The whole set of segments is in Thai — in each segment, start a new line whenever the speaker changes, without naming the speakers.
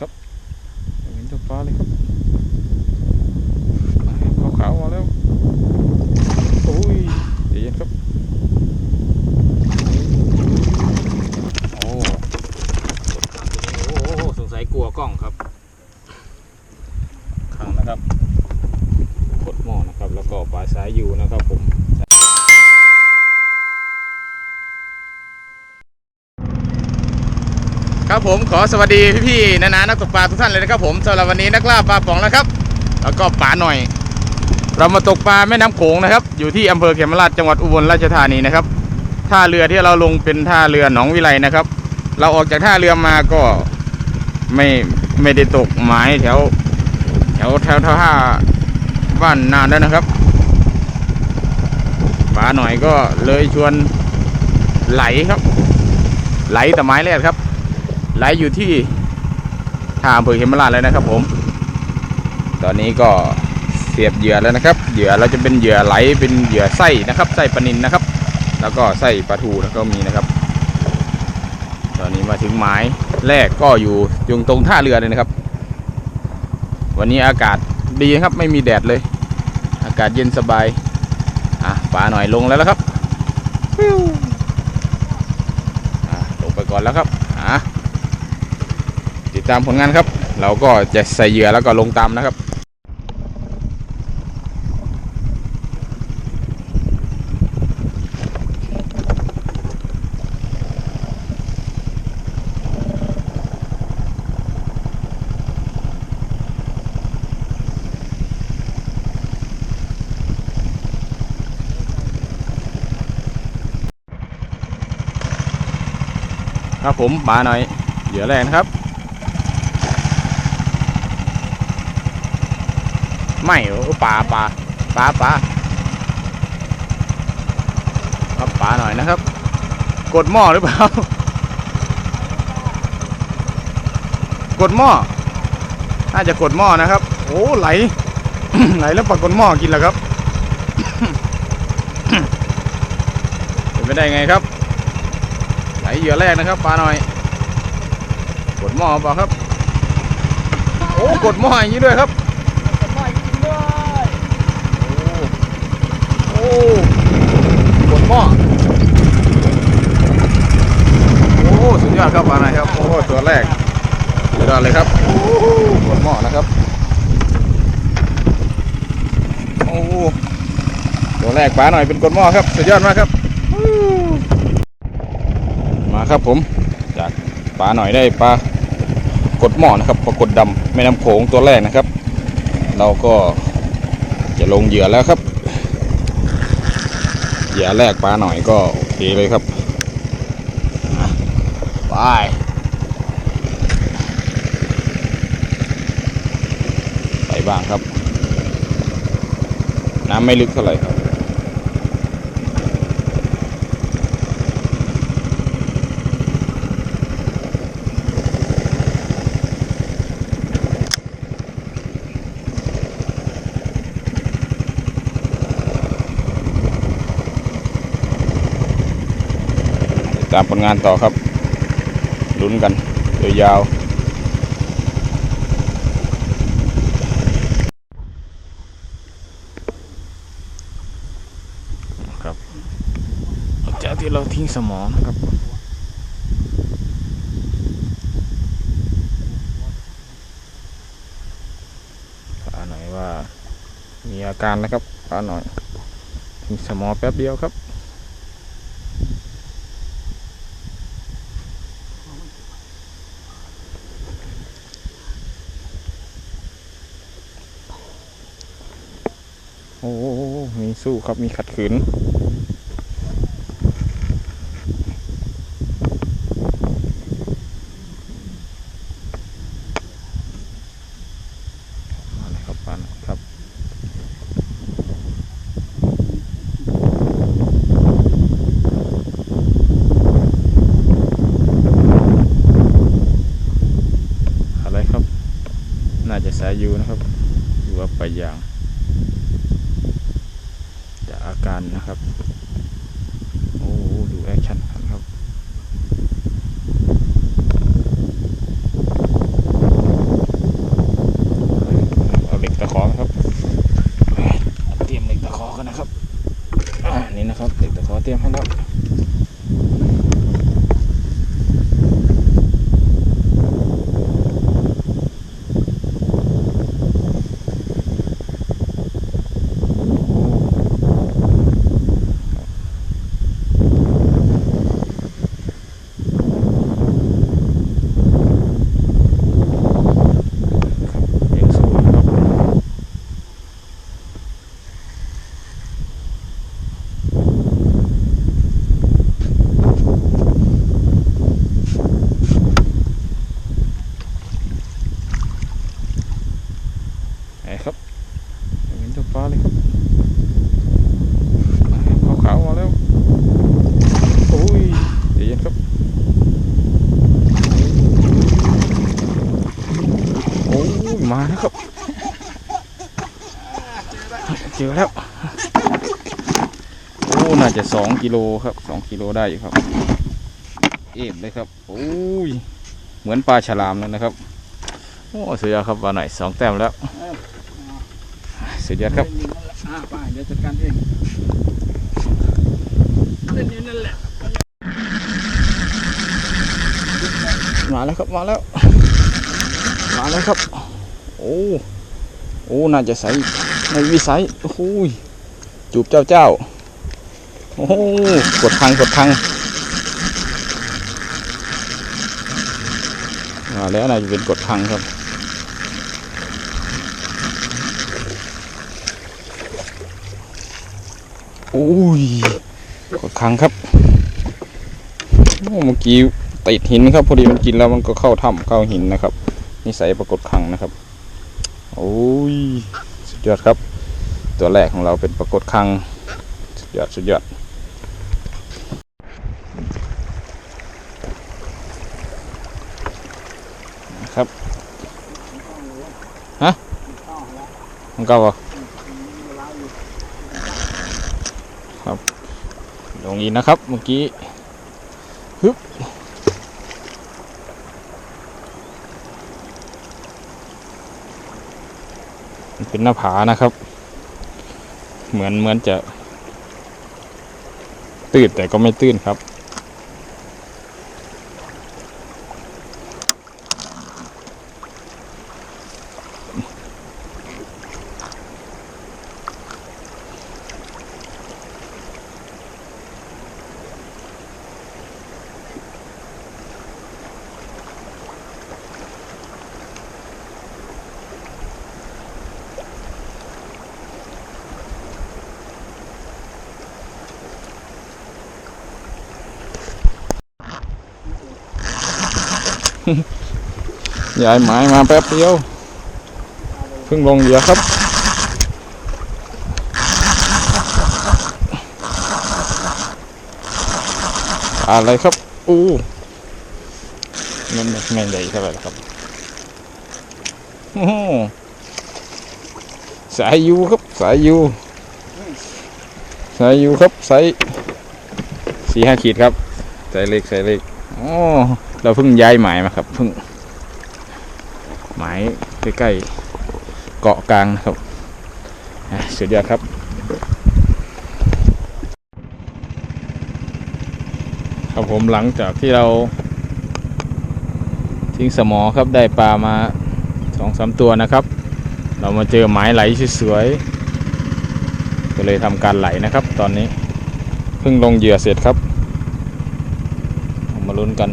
ครับเห็นตัวปลาเลยครับขาวขาวๆมาแล้วโอ้ยเดี๋ยวเย็นครับโอ้
โอ้โหสงสัยกลัวกล้องครับ
ขังนะครับ
กดหม้อนะครับ แล้วก็ปลายสายอยู่นะครับผม
ครับผมขอสวัสดีพี่ๆนานานักตกปลาทุกท่านเลยนะครับผมสำหรับวันนี้นักล่าปลาป๋องนะครับ แล้วก็ปลาหน่อย เรามาตกปลาแม่น้ำโขงนะครับ อยู่ที่อำเภอเขมราชจังหวัดอุบลราชธานีนะครับท่าเรือที่เราลงเป็นท่าเรือหนองวิไลนะครับ เราออกจากท่าเรือมาก็ไม่ไม่ได้ตกหมายแถวแถวแถวท่าบ้านนานแล้วนะครับปลาหน่อยก็เลยชวนไหลครับ ไหลแต่ไม้แรกครับ ไหลอยู่ที่ท่าอำเภอเขมราชเลยนะครับ ผม ตอนนี้ก็เสียบเหยื่อแล้วนะครับ เหยื่อเราจะเป็นเหยื่อไหลเป็นเหยื่อไส้นะครับไส้ปลานินนะครับ แล้วก็ไส้ปลาทูแล้วก็มีนะครับ ตอนนี้มาถึงหมายแรกก็อยู่ตรงตรงท่าเรือเลยนะครับ วันนี้อากาศดีครับไม่มีแดดเลย อากาศเย็นสบายอะปลาหน่อยลงแล้วละครับลงไปก่อนแล้วครับอะ ตามผลงานครับ เราก็จะใส่เหยื่อแล้วก็ลงตามนะครับครับผมปลาหน่อยเหยื่อแรกนะครับ ไม่เออปลาปลาปลาปลาครับปลาหน่อยนะครับ กดหม้อหรือเปล่า กดหม้อ น่าจะกดหม้อนะครับ โอ้ไหล ไหลแล้วปลากดหม้อกินแล้วครับเป็นไปได้ไงครับ ไหลเหยื่อแรกนะครับปลาหน่อย กดหม้อเปล่าครับ โอ้กดหม้ออย่างนี้ด้วยครับ โอ้กดหม้อโอ้สุดยอดครับปลาหน่อยครับโอ้ตัวแรกสุดยอดเลยครับโอ้กดหม้อนะครับโอ้ตัวแรกปลาหน่อยเป็นกดหม้อครับสุดยอดมากครับมาครับผมจากปลาหน่อยได้ปลากดหม้อนะครับปลากดดำแม่น้ำโขงตัวแรกนะครับ เราก็จะลงเหยื่อแล้วครับ เหยื่อแรกปลาหน่อยก็โอเคเลยครับไปไปบ้างครับ น้ำไม่ลึกเท่าไหร่ครับามผลงานต่อครับลุ้นกันยาวครับจากที่เราทิ้งสมองนะครับปาหน่อยว่ามีอาการนะครับปาหน่อยทิ้งสมองแป๊บเดียวครับ โอ้โหมีสู้ครับมีขัดขืนมาเลยครับปานครับอะไรครับน่าจะสายยูนะครับหรือว่าไปลายาง อาการนะครับ ปลาเลยครับขาวๆมาแล้วโอ้ยเดี๋ย็นครับ โอ้ยมาแล้วครับ เจอแล้ว โอ้ น่าจะสองกิโลครับสองกิโลได้อยู่ครับ เอฟเลยครับ โอ้ย เหมือนปลาฉลามเลยนะครับ โอ้สุดยอดครับปลาหน่อยสองแต้มแล้ว สุดยอดครับ
อ่าไปเดี๋ยวจัดการเองเล่นอยู่นั่นแหละ
มาแล้วครับมาแล้ว มาแล้วครับ โอ้โอ้น่าจะใสในวิสัยโอ้โหยจูบเจ้าเจ้าโอ้โหกดทางกดทางมาแล้วน่าจะเป็นกดทางครับ โอ้ยกดทางครับเมื่อกี้ติดหินครับ พอดีมันกินแล้วมันก็เข้าถ้ำเข้าหินนะครับนิสัยปรากฏคังนะครับ โอ้ยสุดยอดครับ ตัวแรกของเราเป็นปรากฏคังสุดยอดสุดยอดครับฮะมันก่าเหรอครับ งนี้นะครับ เมื่อกี้ฮึบเป็นหน้าผานะครับ เหมือนเหมือนจะ ตื้นแต่ก็ไม่ตื้นครับ ย้ายไม้มาแป๊บเดียวเพิ่งลงเหยื่อครับ อะไรครับ อู้มันไม่ใหญ่เท่าไหร่ครับโอ้สายยูครับ สายยูสายยูครับสายสี่ห้าขีดครับสายเล็กสายเล็กอ๋อ เราเพิ่งย้ายหมายมาครับเพิ่งหมายใกล้ๆเกาะกลางนะครับสุดยอดครับครับผมหลังจากที่เรา ทิ้งสมอครับได้ปลามาสองสามตัวนะครับ เรามาเจอหมายไหลสวยๆก็เลยทำการไหลนะครับ ตอนนี้เพิ่งลงเหยื่อเสร็จครับ มาลุ้นกัน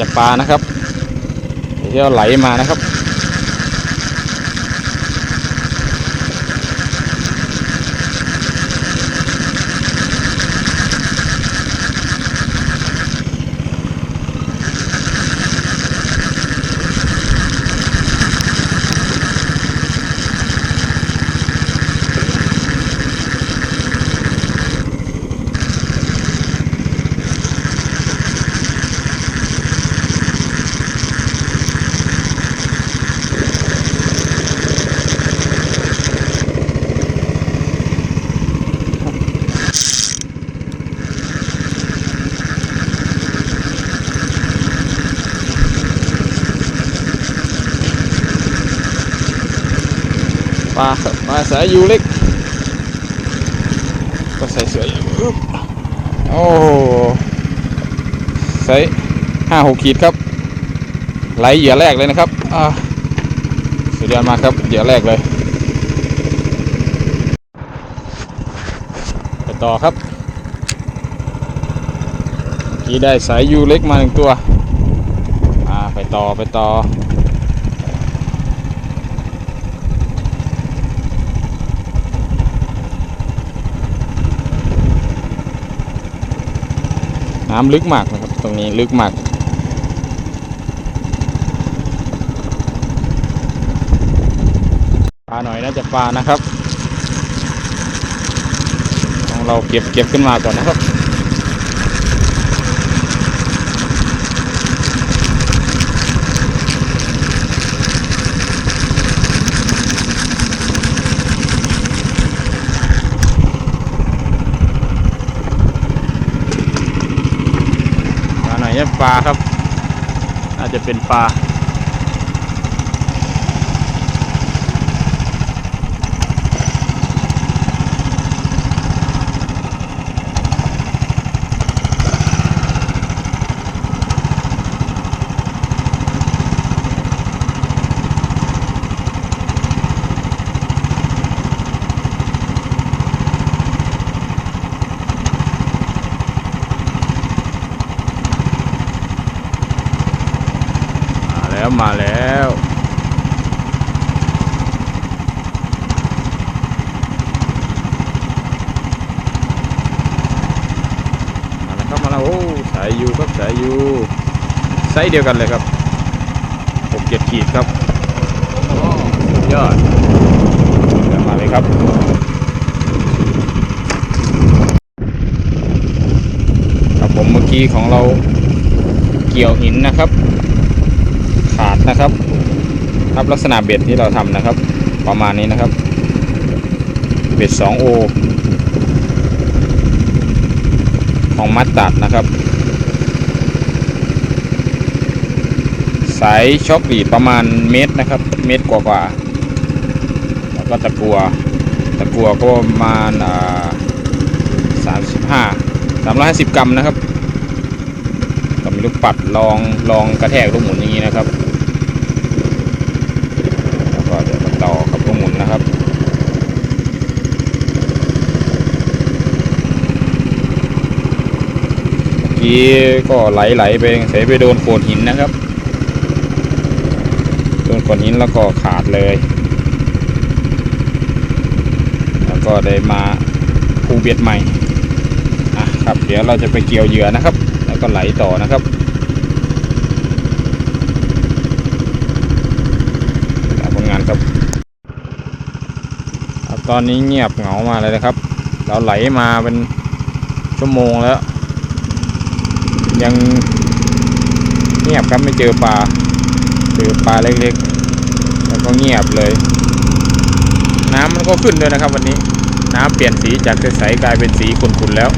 จากปลานะครับเที่ยวไหลมานะครับ ปลาครับปลาสายยูเล็ก ก็ใส่เสืออยู่โอ้ใส่ห้าหกขีดครับ ไหลเหยื่อแรกเลยนะครับอ่าสุดยอดมากครับเหยื่อแรกเลยไปต่อครับกี้ได้สายยูเล็กมาหนึ่งตัว อ่า ไปต่อไปต่อ น้ำลึกมากนะครับ ตรงนี้ลึกมากปลาหน่อยน่าจะปลานะครับของเราเก็บเก็บขึ้นมาก่อนนะครับ ปลาหน่อยเนี่ยป ลาครับ อาจจะเป็นปลา มาแล้วมาแล้ว มาแล้วครับมาแล้วโอ้สายยูครับสายยูไซส์เดียวกันเลยครับหกเจ็ดขีดครับสุดยอดมาเลยครับครับผมเมื่อกี้ของเราเกี่ยวหินนะครับ ขาดนะครับครับลักษณะเบ็ดที่เราทำนะครับ ประมาณนี้นะครับ เบ็ด 2O ของมัดตัดนะครับ สายช็อคบีประมาณเมตรนะครับ เมตรกว่ากว่าๆแล้วก็ตะกัวตะกัวก็ประมาณสามสิบห้าสามร้อยห้าสิบกรัมนะครับก็มีลูกปัดลองลองกระแทกลูกหมุนอย่างนี้นะครับ แล้วก็เดี๋ยวมาต่อกับลูกหมุนนะครับ เมื่อ กี้ก็ไหลไหลๆไปเสยไปโดนโขดหินนะครับ โดนโขดหินแล้วก็ขาดเลย แล้วก็ได้มาปูเบียดใหม่อะครับ เดี๋ยวเราจะไปเกี่ยวเหยื่อนะครับ แล้วก็ไหลต่อนะครับผลงานครับครับตอนนี้เงียบเหงามาเลยนะครับ เราไหลมาเป็นชั่วโมงแล้ว ยังเงียบครับไม่เจอปลาเจอปลาเล็กๆ แล้วก็เงียบเลย น้ำมันก็ขึ้นด้วยนะครับ วันนี้น้ำเปลี่ยนสีจากใสๆกลายเป็นสีขุ่นๆแล้ว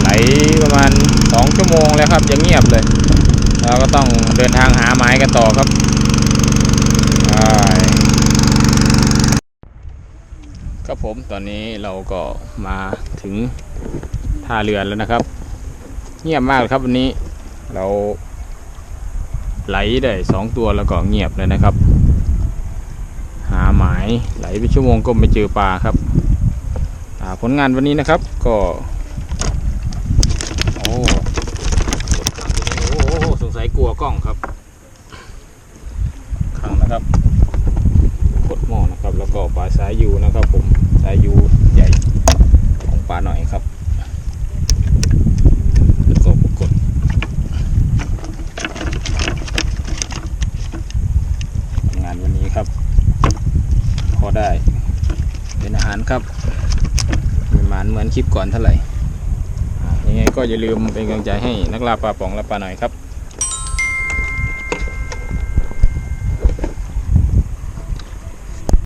ไหลประมาณสองชั่วโมงแล้วครับยังเงียบเลยเราก็ต้องเดินทางหาไม้กันต่อครับ ครับผมตอนนี้เราก็มาถึงท่าเรือแล้วนะครับ เงียบมากครับวันนี้เราไหลได้สองตัวแล้วก็เงียบเลยนะครับ หาหมายไหลไปชั่วโมงก็ไม่เจอปลาครับผลงานวันนี้นะครับก็โอ้โอ้สงสัยกลัวกล้องครับขังนะครับกดหม้อนะครับ แล้วก็ปลาสายยูนะครับผมสายยูใหญ่ของปลาหน่อยครับแล้วก็ปรากฏงานวันนี้ครับ พอได้เป็นอาหารครับม่หมานเหมือนคลิปก่อนเท่าไหร่ยังไงก็อย่าลืมเป็นกำลังใจให้นักล่าปลาป๋องและปลาหน่อยครับ